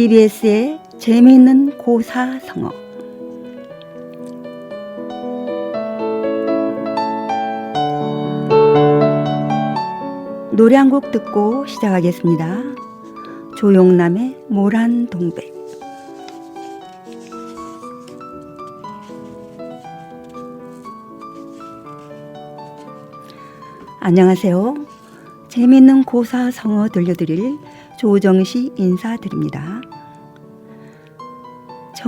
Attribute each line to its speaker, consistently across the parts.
Speaker 1: TBS의 재미있는 고사성어 노래 한 곡 듣고 시작하겠습니다. 조용남의 모란 동백 안녕하세요. 재미있는 고사성어 들려드릴 조정시 인사드립니다.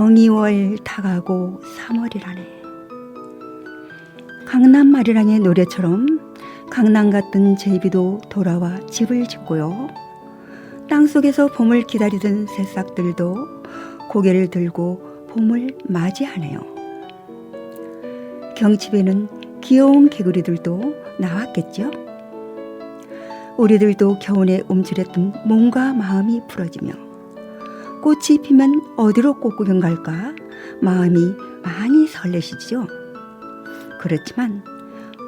Speaker 1: 정이월 다가고 3월이라네. 강남 마리랑의 노래처럼 강남 같은 제비도 돌아와 집을 짓고요. 땅 속에서 봄을 기다리던 새싹들도 고개를 들고 봄을 맞이하네요. 경칩에는 귀여운 개구리들도 나왔겠죠? 우리들도 겨울에 움츠렸던 몸과 마음이 풀어지며 꽃이 피면 어디로 꽃구경 갈까 마음이 많이 설레시죠. 그렇지만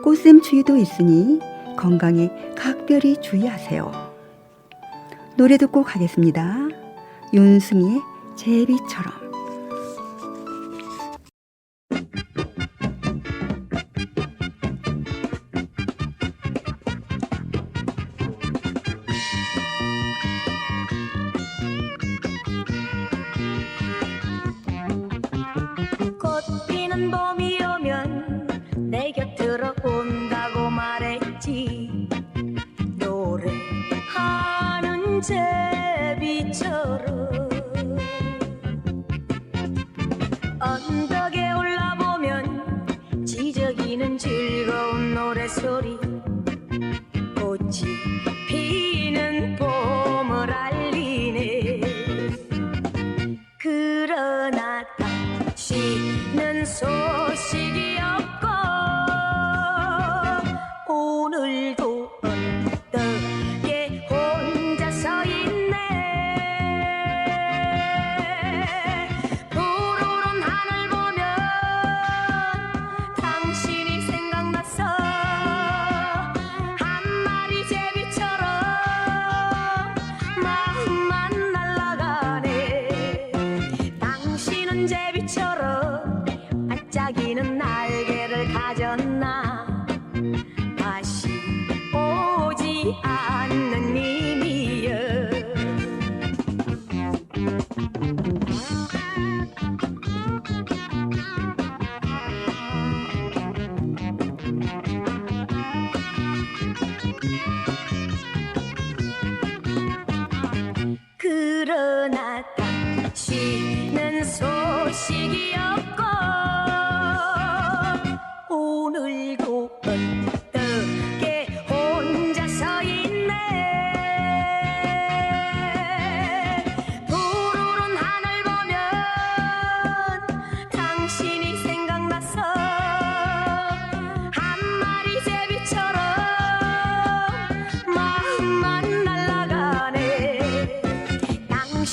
Speaker 1: 꽃샘 추위도 있으니 건강에 각별히 주의하세요. 노래 듣고 가겠습니다. 윤승희의 제비처럼.
Speaker 2: 말했지 노래하는 제 반짝이는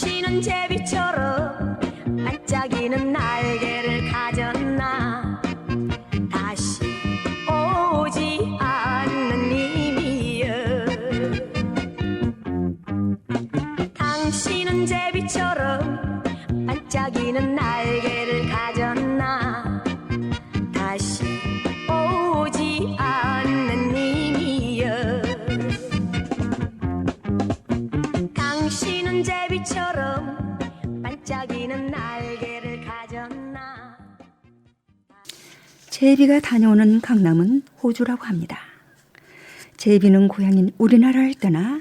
Speaker 2: 당신은 제비처럼 반짝이는 날개 제비가
Speaker 1: 다녀오는 강남은 호주라고 합니다. 제비는 고향인 우리나라를 떠나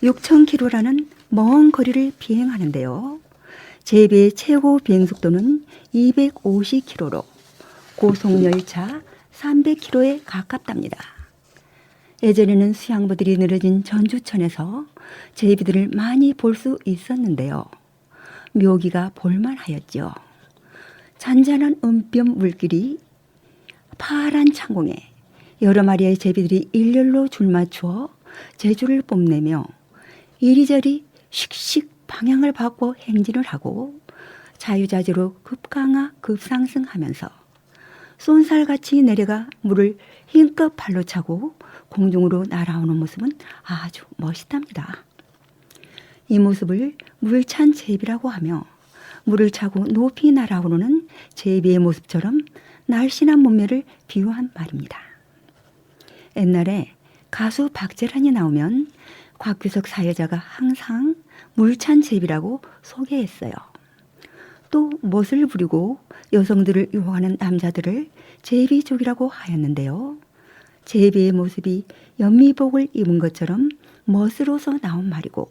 Speaker 1: 6,000km라는 먼 거리를 비행하는데요. 제비의 최고 비행 속도는 250km로 고속열차 300km에 가깝답니다. 예전에는 수양부들이 늘어진 전주천에서 제비들을 많이 볼 수 있었는데요. 묘기가 볼만하였죠. 잔잔한 은뼘 물길이 파란 창공에 여러 마리의 제비들이 일렬로 줄 맞추어 제주를 뽐내며 이리저리 씩씩 방향을 바꿔 행진을 하고 자유자재로 급강하 급상승하면서 쏜살같이 내려가 물을 힘껏 발로 차고 공중으로 날아오는 모습은 아주 멋있답니다. 이 모습을 물찬 제비라고 하며 물을 차고 높이 날아오르는 제비의 모습처럼 날씬한 몸매를 비유한 말입니다. 옛날에 가수 박재란이 나오면 곽규석 사회자가 항상 물찬 제비라고 소개했어요. 또 멋을 부리고 여성들을 유혹하는 남자들을 제비족이라고 하였는데요. 제비의 모습이 연미복을 입은 것처럼 멋으로서 나온 말이고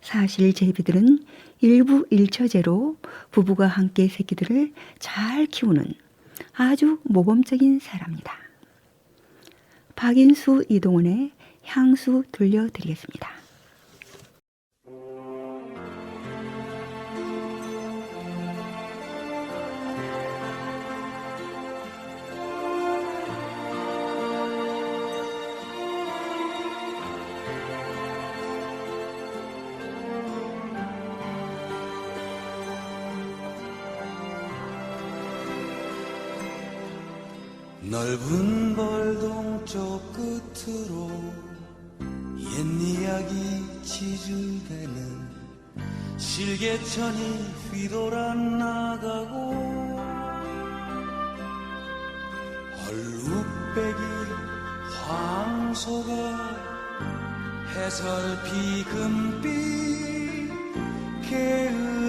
Speaker 1: 사실 제비들은 일부 일처제로 부부가 함께 새끼들을 잘 키우는 아주 모범적인 사람이다. 박인수 이동원의 향수 들려드리겠습니다.
Speaker 3: 넓은 벌동 쪽 끝으로 옛 이야기 지줄대는 실개천이 휘돌아 나가고 얼룩배기 황소가 해설피 금빛 게으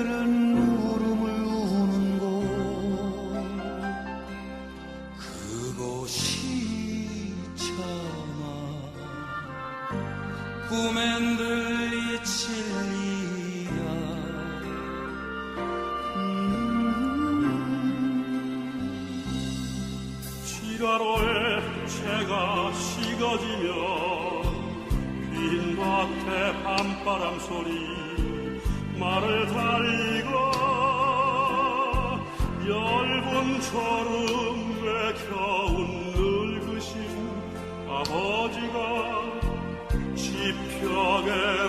Speaker 4: 졸음에 겨운 늙으신 아버지가 지평에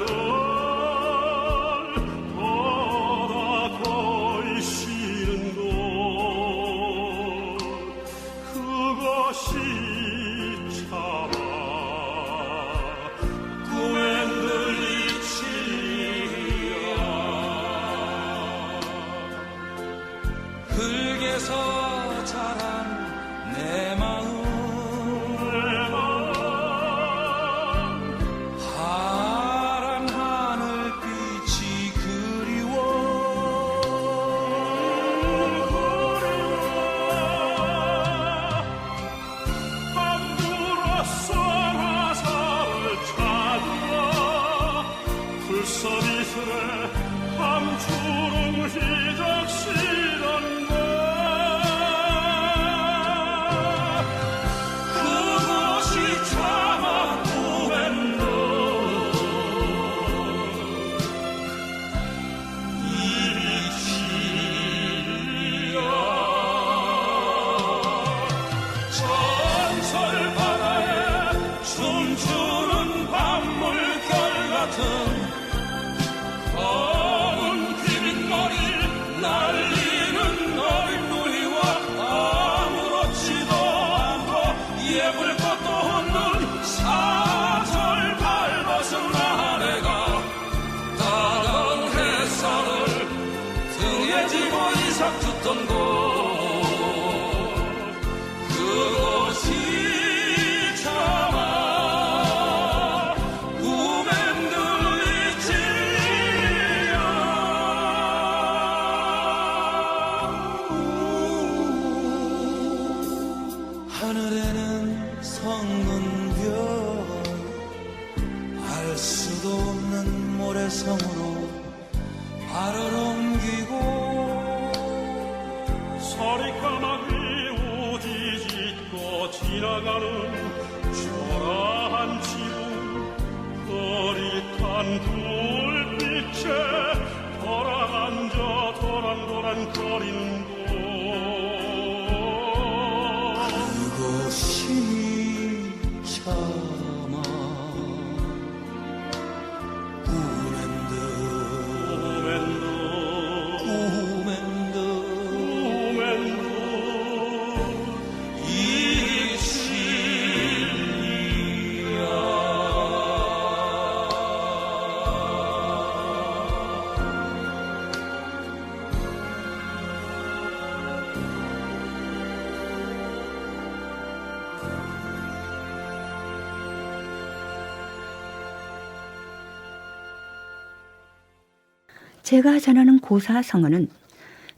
Speaker 1: 제가 전하는 고사 성어는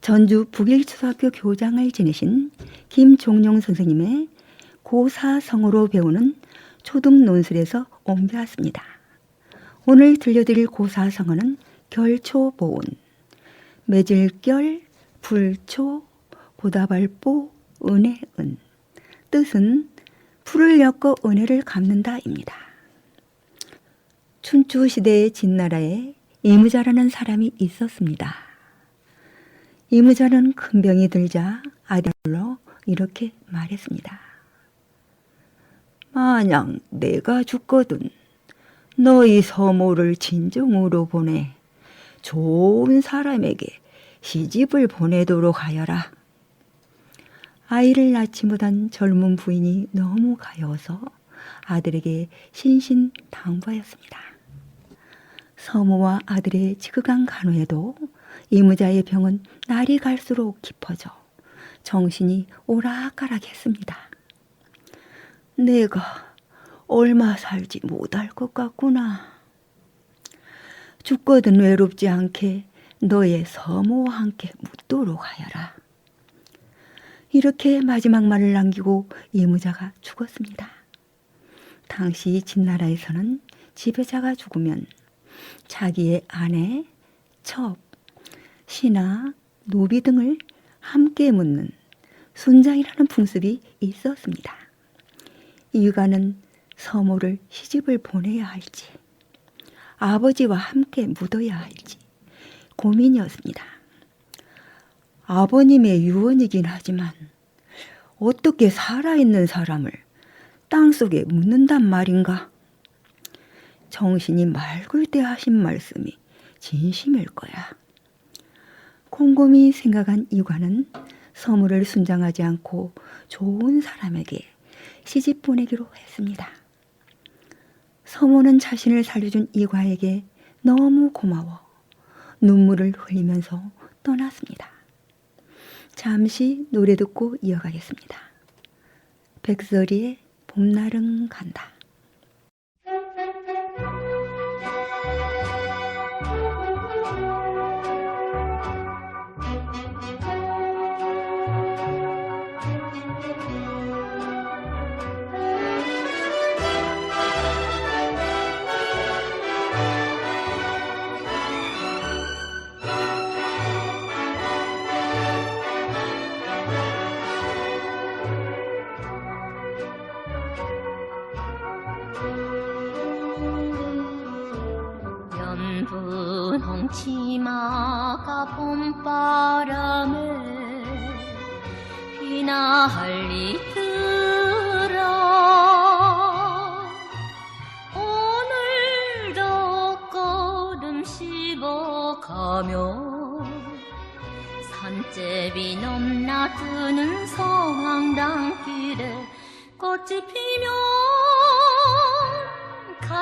Speaker 1: 전주 북일초등학교 교장을 지내신 김종용 선생님의 고사 성어로 배우는 초등 논술에서 옮겨왔습니다. 오늘 들려드릴 고사 성어는 결초보은, 매질결, 불초, 보다발보, 은혜은. 뜻은 풀을 엮어 은혜를 갚는다입니다. 춘추 시대의 진나라에 이무자라는 사람이 있었습니다. 이무자는 큰 병이 들자 아들로 이렇게 말했습니다. 만약 내가 죽거든 너희 서모를 진정으로 보내 좋은 사람에게 시집을 보내도록 하여라. 아이를 낳지 못한 젊은 부인이 너무 가여워서 아들에게 신신당부하였습니다. 서모와 아들의 지극한 간호에도 이무자의 병은 날이 갈수록 깊어져 정신이 오락가락했습니다. 내가 얼마 살지 못할 것 같구나. 죽거든 외롭지 않게 너의 서모와 함께 묻도록 하여라. 이렇게 마지막 말을 남기고 이무자가 죽었습니다. 당시 진나라에서는 지배자가 죽으면 자기의 아내, 첩, 신하, 노비 등을 함께 묻는 순장이라는 풍습이 있었습니다. 이유가는 서모를 시집을 보내야 할지, 아버지와 함께 묻어야 할지 고민이었습니다. 아버님의 유언이긴 하지만 어떻게 살아있는 사람을 땅속에 묻는단 말인가? 정신이 맑을 때 하신 말씀이 진심일 거야. 곰곰이 생각한 이관은 서무를 순장하지 않고 좋은 사람에게 시집 보내기로 했습니다. 서모는 자신을 살려준 이과에게 너무 고마워 눈물을 흘리면서 떠났습니다. 잠시 노래 듣고 이어가겠습니다. 백설이의 봄날은 간다.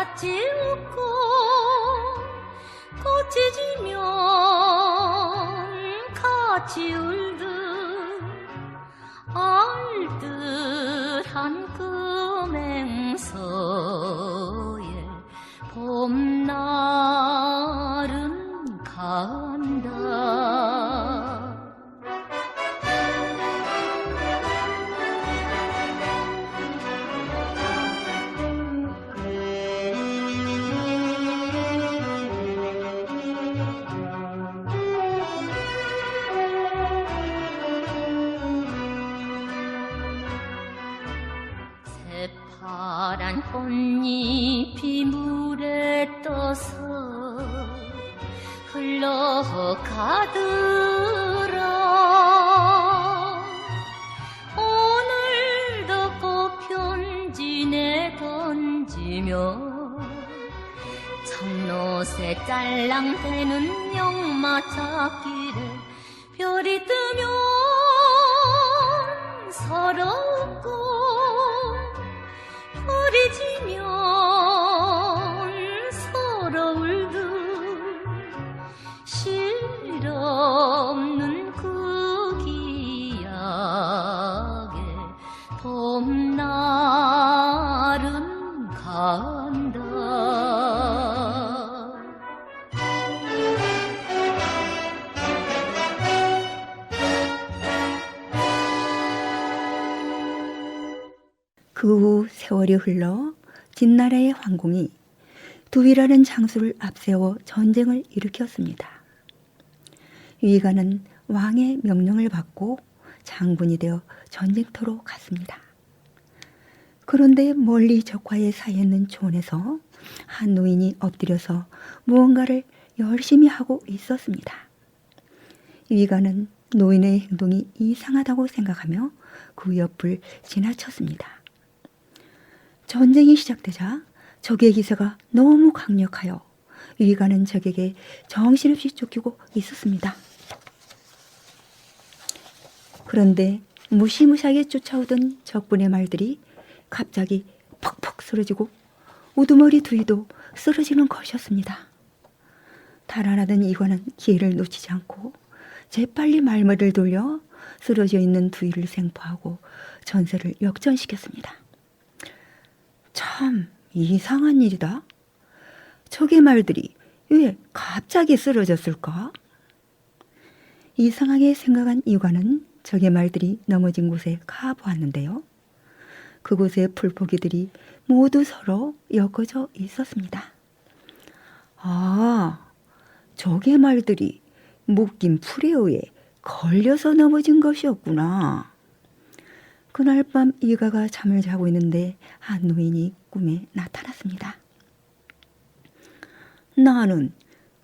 Speaker 5: 같이 웃고 꽃이 지면 같이 울듯 알듯한 그 맹서에 봄 청로새 짤랑대는 영마차길에 별이 뜨면 서럽
Speaker 1: 흘러 진나라의 황공이 두위라는 장수를 앞세워 전쟁을 일으켰습니다. 위가는 왕의 명령을 받고 장군이 되어 전쟁터로 갔습니다. 그런데 멀리 적과의 사이 있는 촌에서 한 노인이 엎드려서 무언가를 열심히 하고 있었습니다. 위가는 노인의 행동이 이상하다고 생각하며 그 옆을 지나쳤습니다. 전쟁이 시작되자 적의 기세가 너무 강력하여 위가는 적에게 정신없이 쫓기고 있었습니다. 그런데 무시무시하게 쫓아오던 적군의 말들이 갑자기 퍽퍽 쓰러지고 우두머리 두이도 쓰러지는 것이었습니다. 달아나던 이관은 기회를 놓치지 않고 재빨리 말머리를 돌려 쓰러져 있는 두이를 생포하고 전세를 역전시켰습니다. 참 이상한 일이다. 적의 말들이 왜 갑자기 쓰러졌을까? 이상하게 생각한 이관은 적의 말들이 넘어진 곳에 가보았는데요. 그곳의 풀포기들이 모두 서로 엮어져 있었습니다. 아, 적의 말들이 묶인 풀에 의해 걸려서 넘어진 것이었구나. 그날 밤 이가가 잠을 자고 있는데 한 노인이 꿈에 나타났습니다. 나는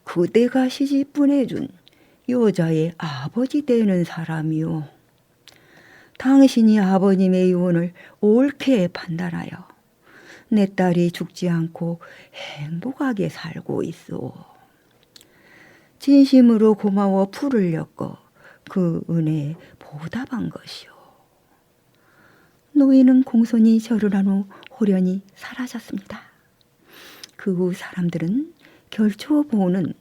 Speaker 1: 그대가 시집 보내준 여자의 아버지 되는 사람이요. 당신이 아버님의 유언을 옳게 판단하여 내 딸이 죽지 않고 행복하게 살고 있어. 진심으로 고마워 풀을 엮어 그 은혜에 보답한 것이오. 노인은 공손히 절을 한 후 호련히 사라졌습니다. 그 후 사람들은 결초 보는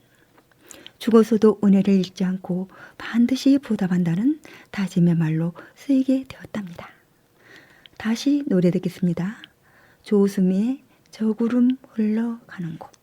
Speaker 1: 죽어서도 은혜를 잊지 않고 반드시 보답한다는 다짐의 말로 쓰이게 되었답니다. 다시 노래 듣겠습니다. 조수미의 저 구름 흘러가는 곳.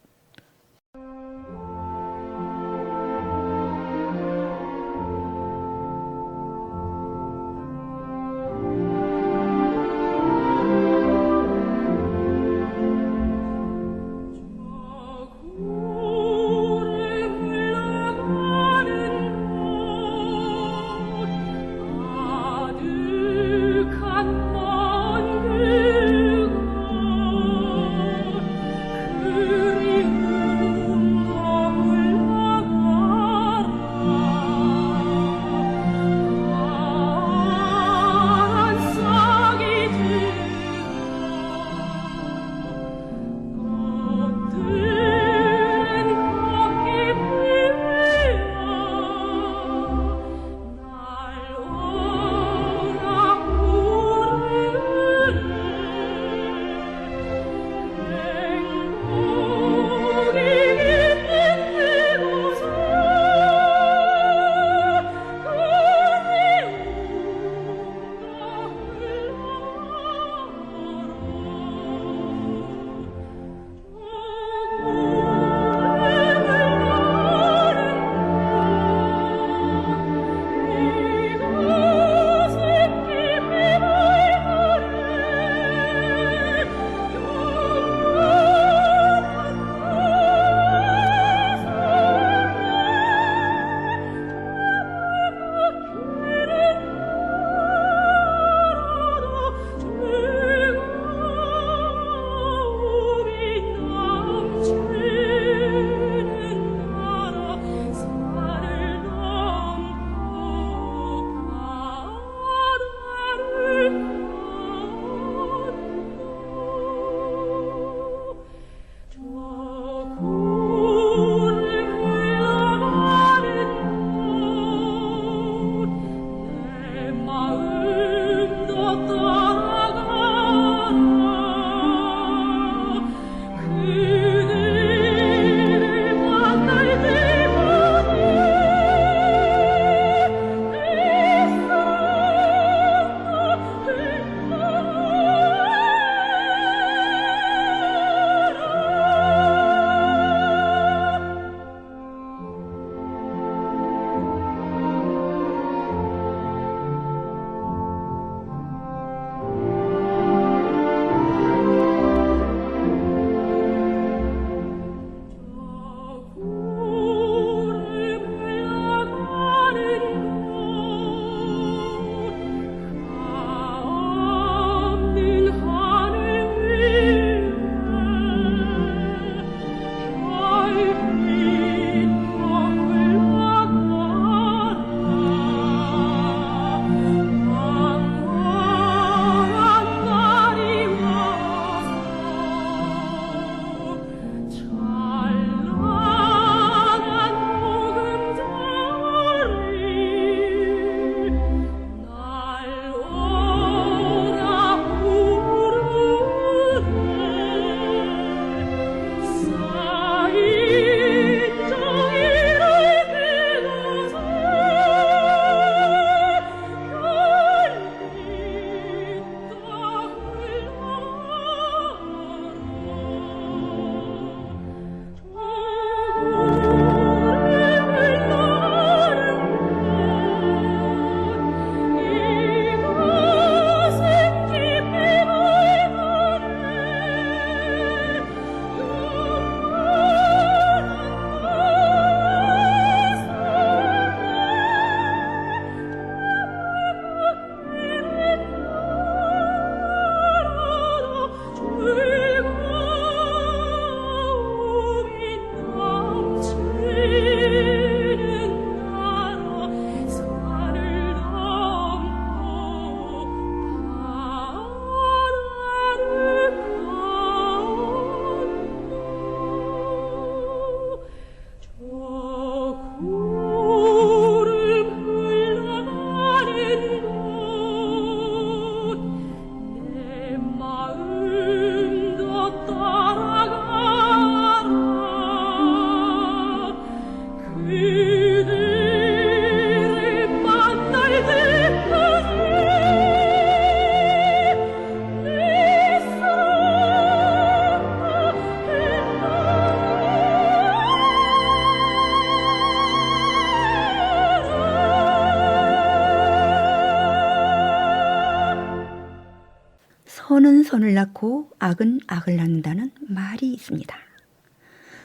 Speaker 1: 선을 낳고 악은 악을 낳는다는 말이 있습니다.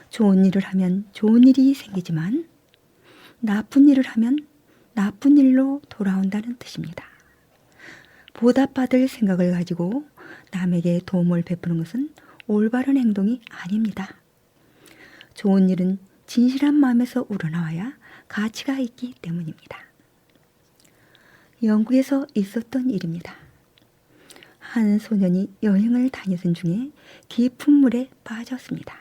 Speaker 1: 좋은 일을 하면 좋은 일이 생기지만 나쁜 일을 하면 나쁜 일로 돌아온다는 뜻입니다. 보답받을 생각을 가지고 남에게 도움을 베푸는 것은 올바른 행동이 아닙니다. 좋은 일은 진실한 마음에서 우러나와야 가치가 있기 때문입니다. 영국에서 있었던 일입니다. 한 소년이 여행을 다니던 중에 깊은 물에 빠졌습니다.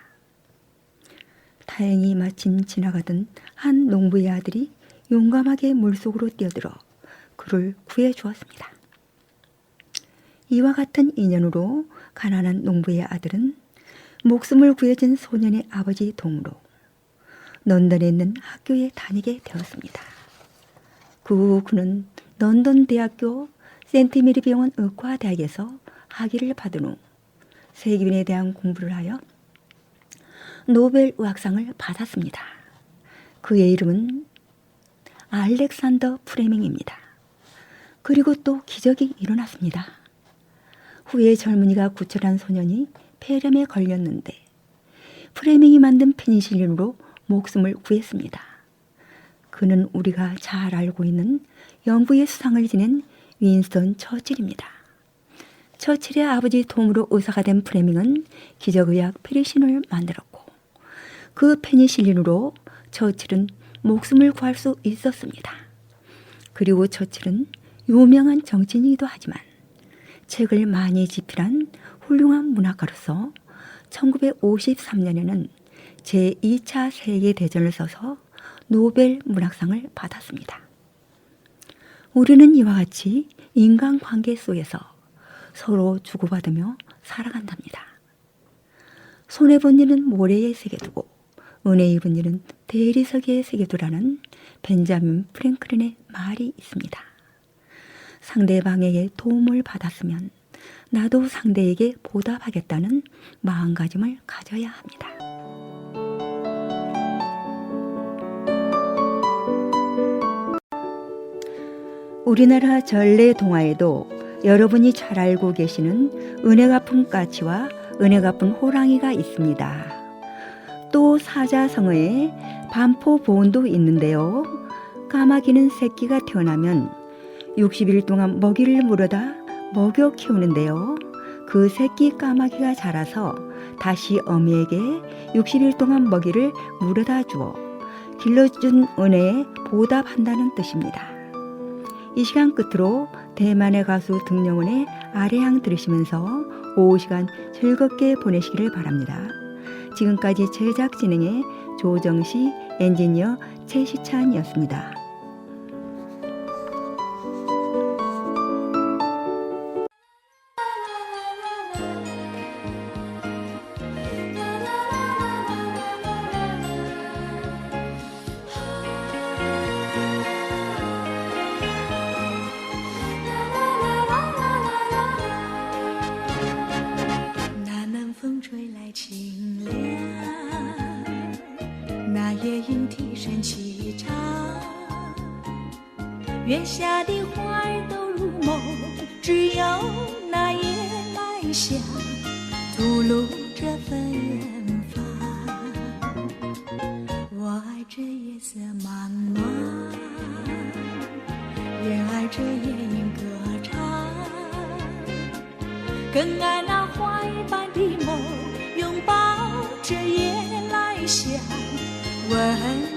Speaker 1: 다행히 마침 지나가던 한 농부의 아들이 용감하게 물속으로 뛰어들어 그를 구해 주었습니다. 이와 같은 인연으로 가난한 농부의 아들은 목숨을 구해준 소년의 아버지 동으로 런던에 있는 학교에 다니게 되었습니다. 그 후 그는 런던 대학교 센트메리 병원 의과대학에서 학위를 받은 후 세균에 대한 공부를 하여 노벨 의학상을 받았습니다. 그의 이름은 알렉산더 프레밍입니다. 그리고 또 기적이 일어났습니다. 후에 젊은이가 구출한 소년이 폐렴에 걸렸는데 프레밍이 만든 페니실린으로 목숨을 구했습니다. 그는 우리가 잘 알고 있는 영구의 수상을 지낸 윈스턴 처칠입니다. 처칠의 아버지 도움으로 의사가 된 프레밍은 기적의학 페리신을 만들었고 그 페니실린으로 처칠은 목숨을 구할 수 있었습니다. 그리고 처칠은 유명한 정치인이기도 하지만 책을 많이 집필한 훌륭한 문학가로서 1953년에는 제2차 세계대전을 써서 노벨 문학상을 받았습니다. 우리는 이와 같이 인간 관계 속에서 서로 주고받으며 살아간답니다. 손해 본 일은 모래에 새겨두고 은혜 입은 일은 대리석에 새겨두라는 벤자민 프랭클린의 말이 있습니다. 상대방에게 도움을 받았으면 나도 상대에게 보답하겠다는 마음가짐을 가져야 합니다. 우리나라 전래 동화에도 여러분이 잘 알고 계시는 은혜 갚은 까치와 은혜 갚은 호랑이가 있습니다. 또 사자성어에 반포 보온도 있는데요. 까마귀는 새끼가 태어나면 60일 동안 먹이를 물어다 먹여 키우는데요. 그 새끼 까마귀가 자라서 다시 어미에게 60일 동안 먹이를 물어다 주어 길러준 은혜에 보답한다는 뜻입니다. 이 시간 끝으로 대만의 가수 등령원의 아래향 들으시면서 오후 시간 즐겁게 보내시기를 바랍니다. 지금까지 제작 진행의 조정시 엔지니어 최시찬이었습니다.
Speaker 6: 香吐露着芬芳。我爱这夜色茫茫，也爱这夜莺歌唱。更爱那花一般的梦，拥抱着夜来香，吻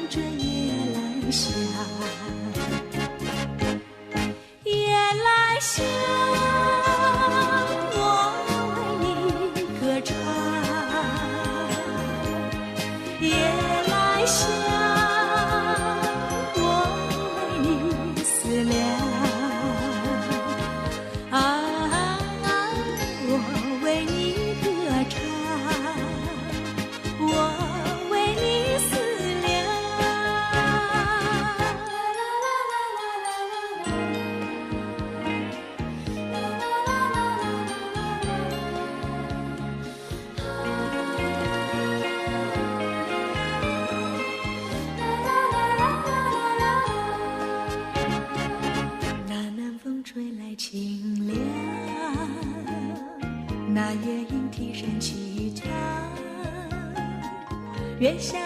Speaker 6: 清凉，那夜莺啼声齐唱，月下